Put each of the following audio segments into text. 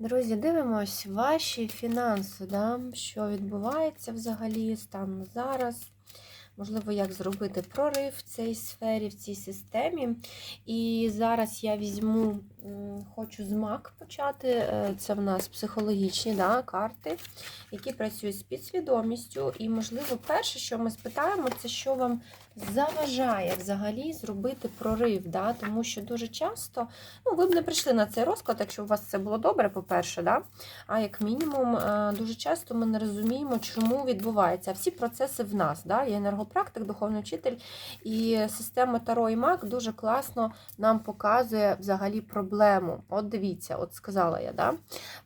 Друзі, дивимось ваші фінанси, да? що відбувається взагалі станом зараз. Можливо, як зробити прорив в цій сфері, в цій системі. І зараз я візьму, хочу з МАК почати. Е, Це в нас психологічні да, карти, які працюють з підсвідомістю. І, можливо, перше, що ми спитаємо, це що вам заважає взагалі зробити прорив. Да? Тому що дуже часто ну, ви б не прийшли на цей розклад, якщо у вас це було добре, по-перше. Да? А як мінімум, е, дуже часто ми не розуміємо, чому відбувається. Всі процеси в нас. Да? Я енергопрактик, духовний вчитель, і система Таро і Мак дуже класно нам показує взагалі проблему. От дивіться, от сказала я, да?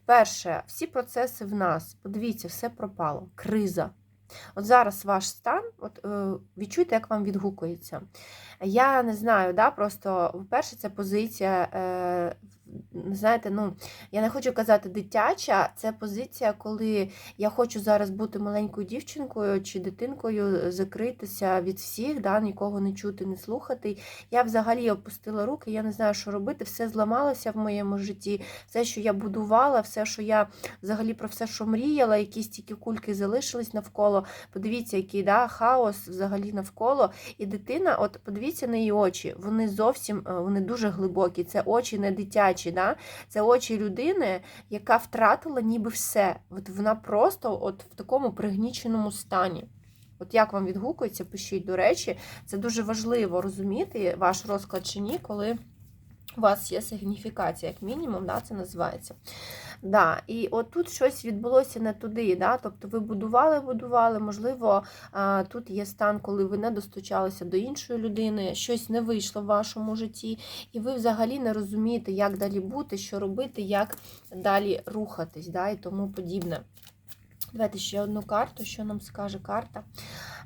перше, всі процеси в нас. Подивіться, все пропало. Криза. От зараз ваш стан, от е, відчуйте, як вам відгукується. Я не знаю, да, просто, по-перше, це позиція, е, знаєте, ну, я не хочу казати дитяча, це позиція, коли я хочу зараз бути маленькою дівчинкою чи дитинкою, закритися від всіх, да, нікого не чути, не слухати. Я взагалі опустила руки, я не знаю, що робити, все зламалося в моєму житті, все, що я будувала, все, що я взагалі про все, що мріяла, якісь тільки кульки залишились навколо. Подивіться, який да, хаос взагалі навколо. І дитина, от подивіться на її очі, вони зовсім е, вони дуже глибокі. Це очі не дитячі, да? це очі людини, яка втратила ніби все. От вона просто от в такому пригніченому стані. От як вам відгукується, пишіть, до речі, це дуже важливо розуміти, ваш розклад чи ні, коли у вас є сигніфікація, як мінімум, да, це називається. Да, І от тут щось відбулося не туди. Да? Тобто ви будували, будували, можливо, тут є стан, коли ви не достучалися до іншої людини, щось не вийшло в вашому житті, і ви взагалі не розумієте, як далі бути, що робити, як далі рухатись, да? і тому подібне. Давайте ще одну карту, що нам скаже карта.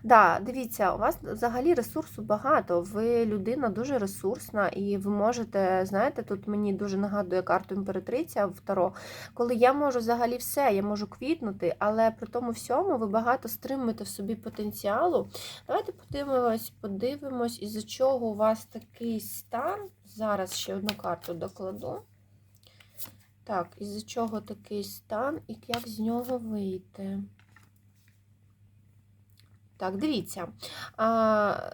Да, дивіться, у вас взагалі ресурсу багато. Ви людина дуже ресурсна, і ви можете, знаєте, тут мені дуже нагадує карту імператриця в Таро, коли я можу взагалі все, я можу квітнути, але при тому всьому ви багато стримуєте в собі потенціалу. Давайте подивимось, подивимось, із-за чого у вас такий стан. Зараз ще одну карту докладу. Так, із-за чого такий стан і як з нього вийти? Так, дивіться. А,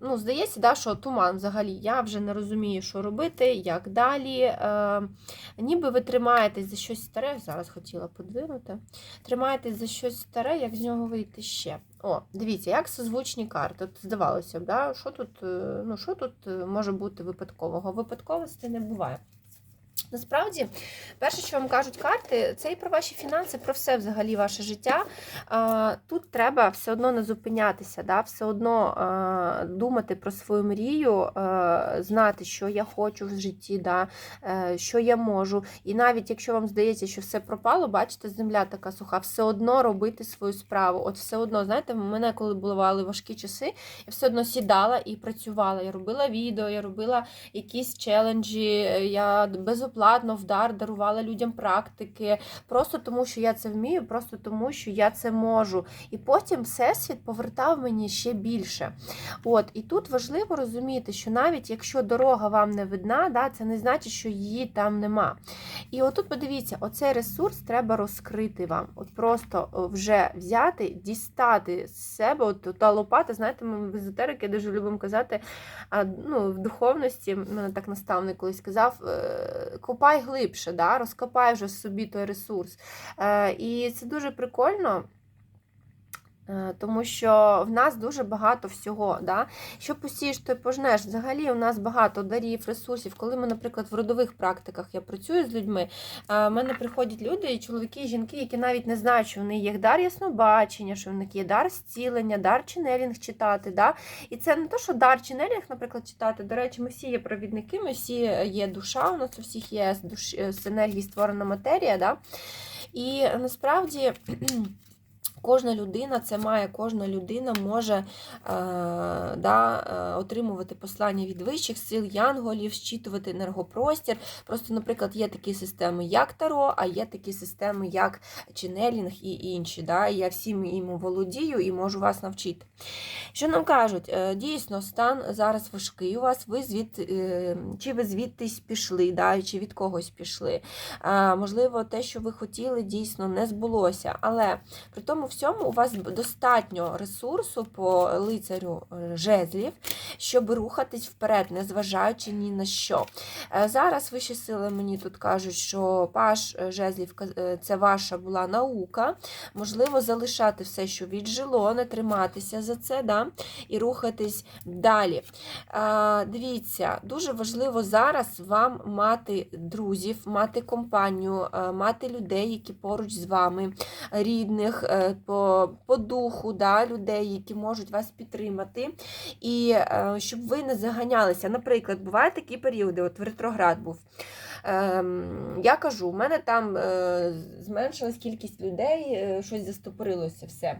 ну, Здається, да, що туман взагалі. Я вже не розумію, що робити, як далі. Е, ніби ви тримаєтесь за щось старе, зараз хотіла подвинути. Тримаєтесь за щось старе, як з нього вийти ще. О, дивіться, як созвучні карти. От здавалося б, да, що тут, е, ну, що тут е, може бути випадкового? Випадковості не буває. Насправді, перше, що вам кажуть карти, це і про ваші фінанси, про все взагалі ваше життя. Тут треба все одно не зупинятися, да? все одно думати про свою мрію, знати, що я хочу в житті, да? Е, що я можу. І навіть якщо вам здається, що все пропало, бачите, земля така суха, все одно робити свою справу. От все одно, знаєте, в мене, коли бували важкі часи, я все одно сідала і працювала. Я робила відео, я робила якісь челенджі, я безоплатно вдар дарувала людям практики, просто тому, що я це вмію, просто тому, що я це можу. І потім всесвіт повертав мені ще більше. От, І тут важливо розуміти, що навіть якщо дорога вам не видна, да, це не значить, що її там нема. І отут, подивіться, оцей ресурс треба розкрити вам. От Просто вже взяти, дістати з себе, от та лопата, знаєте, ми в езотерики дуже любимо казати, а, ну, в духовності, мене так наставник колись казав, «Е, копай глибше, да, розкопай вже собі той ресурс. Е, І це дуже прикольно. Е, тому що в нас дуже багато всього. Да? Що посієш, то й пожнеш. Взагалі у нас багато дарів, ресурсів. Коли ми, наприклад, в родових практиках я працюю з людьми, в мене приходять люди, чоловіки, жінки, які навіть не знають, що в них є дар яснобачення, що в них є дар зцілення, дар ченелінг читати. Да? І це не то, що дар ченелінг, наприклад, читати. До речі, ми всі є провідники, ми всі є душа, у нас у всіх є з енергії створена матерія. Да? І насправді. Кожна людина це має, кожна людина може е, да, е, отримувати послання від вищих сил, янголів, зчитувати енергопростір. Просто, наприклад, є такі системи, як Таро, а є такі системи, як Ченелінг і інші. Да? Я всім їм володію і можу вас навчити. Що нам кажуть? Е, Дійсно, стан зараз важкий у вас, ви звід, е, чи ви звідтись пішли, да? чи від когось пішли. Е, Можливо, те, що ви хотіли, дійсно не збулося. Але при тому всьому у вас достатньо ресурсу по лицарю е, жезлів, щоб рухатись вперед, незважаючи ні на що. Е, Зараз вищі сили мені тут кажуть, що паш е, жезлів це ваша була наука. Можливо, залишати все, що віджило, не триматися за це, да? і рухатись далі. Дивіться, дуже важливо зараз вам мати друзів, мати компанію, мати людей, які поруч з вами, рідних по, по духу, да, людей, які можуть вас підтримати, і е, щоб ви не заганялися. Наприклад, бувають такі періоди, от в ретроград був. Ем, я кажу, у мене там е, зменшилась кількість людей, е, щось застопорилося все.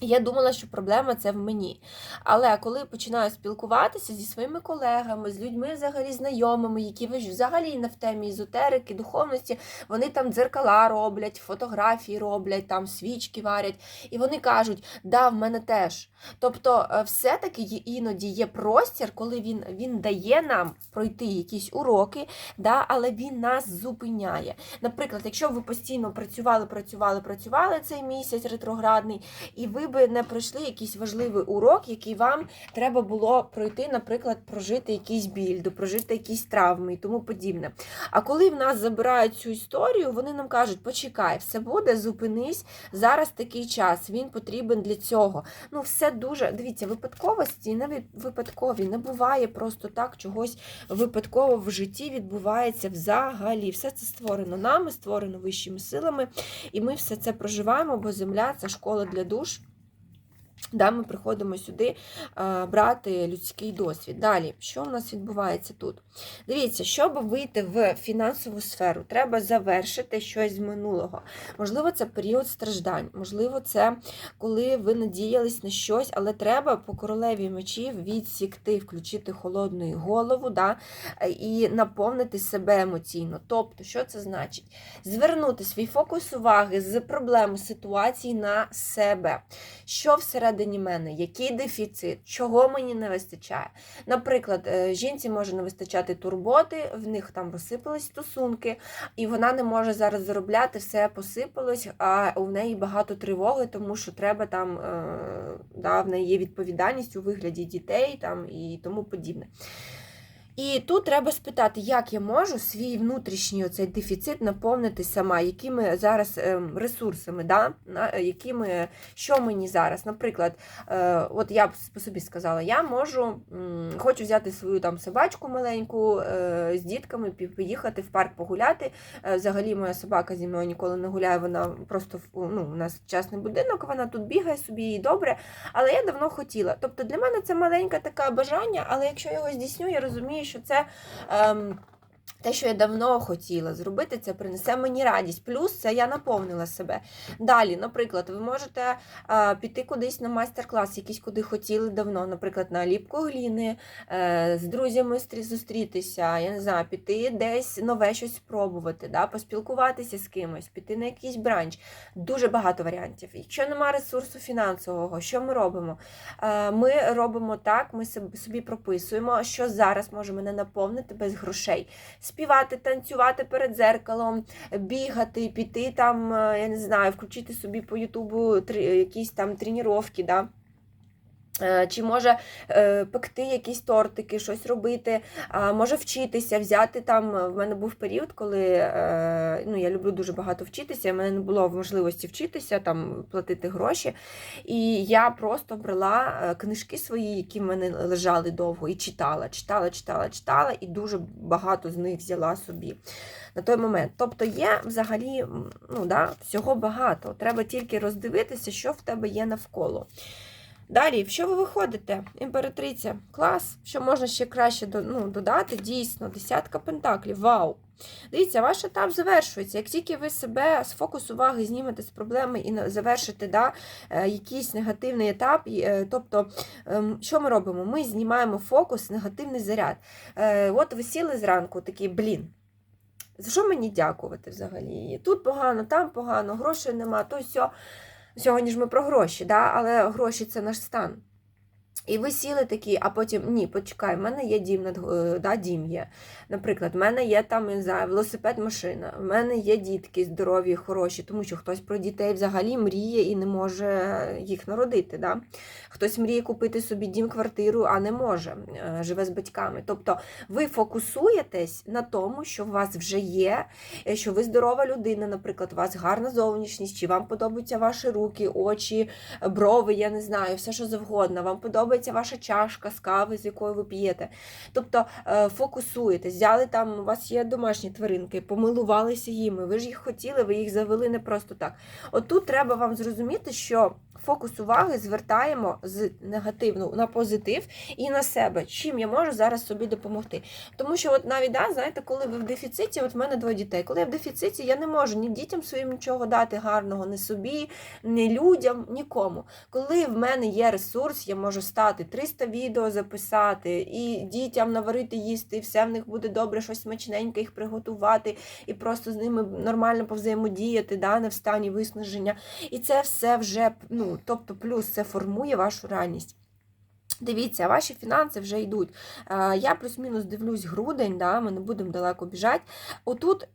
Я думала, що проблема це в мені. Але коли починаю спілкуватися зі своїми колегами, з людьми взагалі знайомими, які ви взагалі не в темі езотерики, духовності, вони там дзеркала роблять, фотографії роблять, там свічки варять, і вони кажуть, да, в мене теж. Тобто, е, все-таки іноді є простір, коли він, він дає нам пройти якісь уроки, да, але він нас зупиняє. Наприклад, якщо ви постійно працювали, працювали, працювали цей місяць ретроградний, і ви би не пройшли якийсь важливий урок, який вам треба було пройти, наприклад, прожити якийсь біль, прожити якісь травми і тому подібне. А коли в нас забирають цю історію, вони нам кажуть: почекай, все буде, зупинись, зараз такий час, він потрібен для цього. Ну, все дуже дивіться, випадковості не випадкові, не буває просто так чогось випадково в житті відбувається взагалі. Все це створено нами, створено вищими силами, і ми все це проживаємо, бо земля це школа для душ. Да, ми приходимо сюди а, брати людський досвід. Далі, що у нас відбувається тут? Дивіться, щоб вийти в фінансову сферу, треба завершити щось з минулого. Можливо, це період страждань, можливо, це коли ви надіялись на щось, але треба по королеві мечів відсікти, включити холодну голову да, і наповнити себе емоційно. Тобто, що це значить? Звернути свій фокус уваги з проблеми ситуації на себе. Що всередині мене, який дефіцит, чого мені не вистачає. Наприклад, е, жінці може не вистачати турботи, в них там розсипались стосунки, і вона не може зараз заробляти, все посипалось, а у неї багато тривоги, тому що треба там, е, да, в неї є відповідальність у вигляді дітей там, і тому подібне. І тут треба спитати, як я можу свій внутрішній оцей дефіцит наповнити сама, якими зараз ем, ресурсами, да? якими, що мені зараз. Наприклад, е, от я б по собі сказала, я можу, хочу взяти свою там собачку маленьку е, з дітками, поїхати в парк погуляти. Е, Взагалі моя собака зі мною ніколи не гуляє, вона просто ну, у нас частний будинок, вона тут бігає собі і добре. Але я давно хотіла. Тобто для мене це маленьке таке бажання, але якщо я його здійсню, я розумію, що це. Ем, те, що я давно хотіла зробити, це принесе мені радість. Плюс це я наповнила себе. Далі, наприклад, ви можете е, піти кудись на майстер-клас, якийсь куди хотіли давно, наприклад, на ліпку гліни, е, з друзями зустрітися, я не знаю, піти десь нове щось спробувати, да, поспілкуватися з кимось, піти на якийсь бранч. Дуже багато варіантів. Якщо немає ресурсу фінансового, що ми робимо? Е, Ми робимо так, ми собі- собі прописуємо, що зараз може мене наповнити без грошей. Співати, танцювати перед зеркалом, бігати, піти там, е, я не знаю, включити собі по Ютубу якісь там тренування, да? Е, Чи може е, пекти якісь тортики, щось робити, може вчитися, взяти там. В мене був період, коли е, ну, я люблю дуже багато вчитися, в мене не було можливості вчитися, там платити гроші. І я просто брала е, книжки свої, які в мене лежали довго, і читала, читала, читала, читала, і дуже багато з них взяла собі на той момент. Тобто є взагалі ну, да, всього багато. Треба тільки роздивитися, що в тебе є навколо. Далі, в що ви виходите? Імператриця, клас, що можна ще краще ну, додати, дійсно, десятка пентаклів, вау! Дивіться, ваш етап завершується. Як тільки ви себе з фокусу уваги знімете з проблеми і завершите да, е, якийсь негативний етап, е, тобто, ем, що ми робимо? Ми знімаємо фокус, негативний заряд. Е, От ви сіли зранку, такі, блін. За що мені дякувати взагалі? Тут погано, там погано, грошей нема, то сьо. Сьогодні ж ми про гроші, да? але гроші це наш стан. І ви сіли такі, а потім ні, почекай, в мене є дім над е, да, дім є. Наприклад, в мене є там велосипед, машина, в мене є дітки здорові, хороші, тому що хтось про дітей взагалі мріє і не може їх народити. Да? Хтось мріє купити собі дім, квартиру, а не може, е, живе з батьками. Тобто ви фокусуєтесь на тому, що у вас вже є, е, що ви здорова людина, наприклад, у вас гарна зовнішність, чи вам подобаються ваші руки, очі, брови, я не знаю, все що завгодно. Вам подобається ваша чашка з кави, з якою ви п'єте. Тобто фокусуєте, взяли там, у вас є домашні тваринки, помилувалися їми, ви ж їх хотіли, ви їх завели не просто так. Отут треба вам зрозуміти, що фокус уваги звертаємо з негативну на позитив і на себе. Чим я можу зараз собі допомогти? Тому що, от навіть да, знаєте, коли ви в дефіциті, от в мене двоє дітей. Коли я в дефіциті, я не можу ні дітям своїм нічого дати гарного, ні собі, ні людям, нікому. Коли в мене є ресурс, я можу стати 300 відео записати і дітям наварити їсти, і все в них буде добре, щось смачненьке їх приготувати, і просто з ними нормально повзаємодіяти, да, не в стані виснаження. І це все вже, ну, тобто, плюс це формує вашу реальність. Дивіться, ваші фінанси вже йдуть. Е, Я плюс-мінус дивлюсь грудень, да, ми не будемо далеко біжати. Отут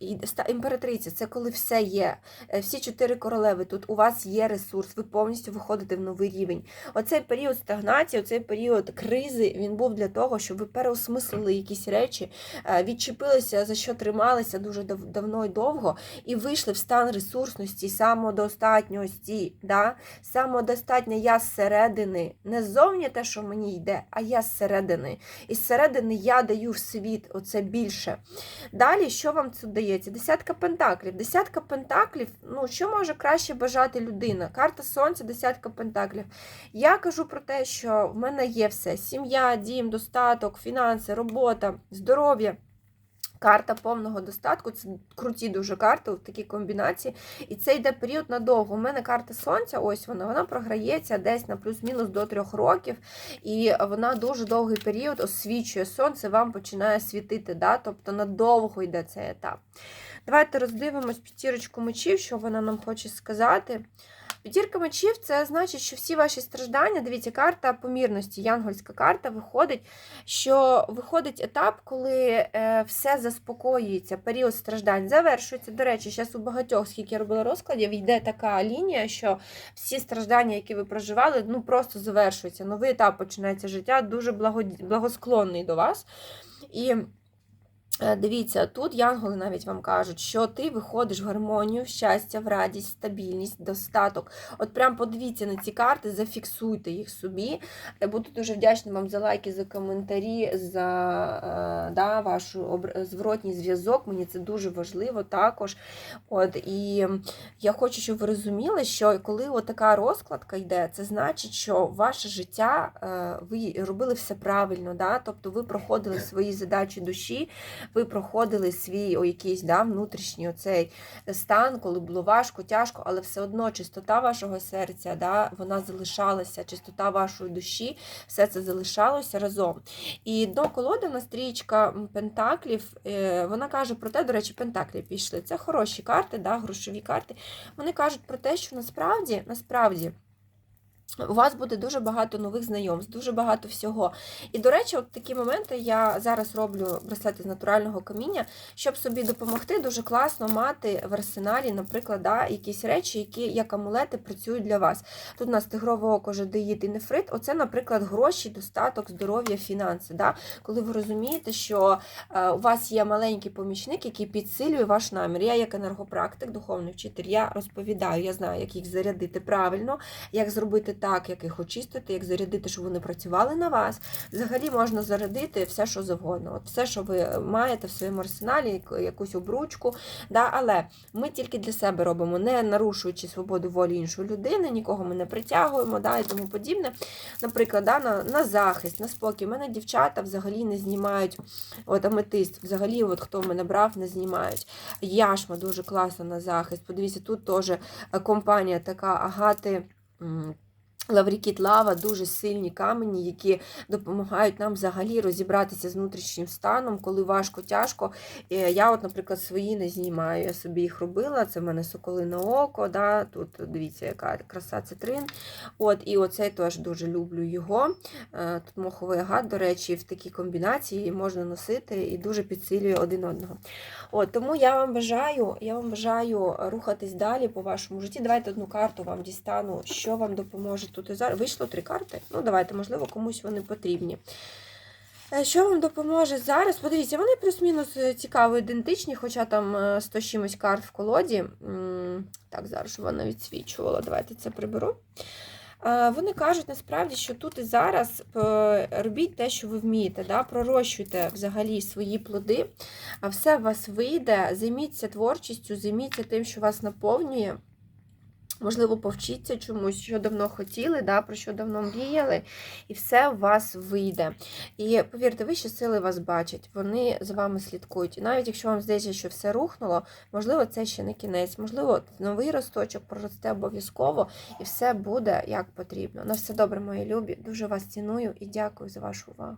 імператриця це коли все є. Е, Всі чотири королеви, тут у вас є ресурс, ви повністю виходите в новий рівень. Оцей період стагнації, оцей період кризи, він був для того, щоб ви переосмислили якісь речі, е, відчепилися, за що трималися дуже давно і довго, і вийшли в стан ресурсності, самодостатньості. Да? Самодостатня я зсередини, не ззовні те, що мені йде, а я зсередини. І зсередини я даю в світ оце більше. Далі, що вам тут дається? Десятка пентаклів. Десятка пентаклів, ну що може краще бажати людина? Карта сонця, десятка пентаклів. Я кажу про те, що в мене є все: сім'я, дім, достаток, фінанси, робота, здоров'я. Карта повного достатку це круті дуже карти в такій комбінації. І це йде період надовго. У мене карта сонця, ось вона, вона програється десь на плюс-мінус до трьох років. І вона дуже довгий період освічує сонце, вам починає світити. Да? Тобто надовго йде цей етап. Давайте роздивимось п'ятірочку мечів, що вона нам хоче сказати. П'ятірка мечів це значить, що всі ваші страждання, дивіться, карта помірності, янгольська карта виходить, що виходить етап, коли е, все заспокоюється, період страждань завершується. До речі, зараз у багатьох, скільки я робила розкладів, йде така лінія, що всі страждання, які ви проживали, ну просто завершуються. Новий етап починається життя, дуже благосклонний до вас. І Дивіться, тут янголи навіть вам кажуть, що ти виходиш в гармонію, щастя, в радість, стабільність, достаток. От прям подивіться на ці карти, зафіксуйте їх собі. Я буду дуже вдячна вам за лайки, за коментарі, за е, да, ваш зворотній зв'язок. Мені це дуже важливо також. От, І я хочу, щоб ви розуміли, що коли така розкладка йде, це значить, що ваше життя е, ви робили все правильно. Да? Тобто ви проходили свої задачі душі ви проходили свій о, якийсь да, внутрішній оцей стан, коли було важко, тяжко, але все одно чистота вашого серця, да, вона залишалася, чистота вашої душі, все це залишалося разом. І до колоди на стрічка Пентаклів, е, вона каже про те, до речі, Пентаклі пішли. Це хороші карти, да, грошові карти. Вони кажуть про те, що насправді, насправді. У вас буде дуже багато нових знайомств, дуже багато всього. І, до речі, от такі моменти я зараз роблю браслети з натурального каміння, щоб собі допомогти, дуже класно мати в арсеналі, наприклад, да, якісь речі, які як амулети працюють для вас. Тут у нас тигрове око, жадеїд і нефрит. Оце, наприклад, гроші, достаток, здоров'я, фінанси. Да? Коли ви розумієте, що е, у вас є маленький помічник, який підсилює ваш намір. Я, як енергопрактик, духовний вчитель, я розповідаю, я знаю, як їх зарядити правильно, як зробити так, як їх очистити, як зарядити, щоб вони працювали на вас. Взагалі можна зарядити все, що завгодно. От все, що ви маєте в своєму арсеналі, якусь обручку. Да? Але ми тільки для себе робимо, не нарушуючи свободу волі іншої людини, нікого ми не притягуємо да, і тому подібне. Наприклад, да, на, на захист, на спокій. У мене дівчата взагалі не знімають от аметист. Взагалі, от хто мене брав, не знімають. Яшма дуже класно на захист. Подивіться, тут теж компанія така агати. Лаврікіт лава дуже сильні камені, які допомагають нам взагалі розібратися з внутрішнім станом, коли важко, тяжко. Я, от, наприклад, свої не знімаю. Я собі їх робила. Це в мене соколине око. Да? Тут дивіться, яка краса цитрин. От, і оцей теж дуже люблю його. Е, Тут моховий агат, до речі, в такій комбінації можна носити і дуже підсилює один одного. От, тому я вам бажаю, я вам бажаю рухатись далі по вашому житті. Давайте одну карту вам дістану, що вам допоможе тут і зараз. Вийшло три карти. Ну, давайте, можливо, комусь вони потрібні. Е, Що вам допоможе зараз? Подивіться, вони плюс-мінус е, цікаво ідентичні, хоча там е, 100 з чимось карт в колоді. Так, зараз вона відсвічувала. Давайте це приберу. Е, Вони кажуть насправді, що тут і зараз е, робіть те, що ви вмієте, да? пророщуйте взагалі свої плоди, а все у вас вийде. Займіться творчістю, займіться тим, що вас наповнює. Можливо, повчіться чомусь, що давно хотіли, да, про що давно мріяли, і все у вас вийде. І повірте, вищі сили вас бачать, вони за вами слідкують. І навіть якщо вам здається, що все рухнуло, можливо, це ще не кінець, можливо, новий росточок проросте обов'язково, і все буде як потрібно. На все добре, мої любі. Дуже вас ціную і дякую за вашу увагу.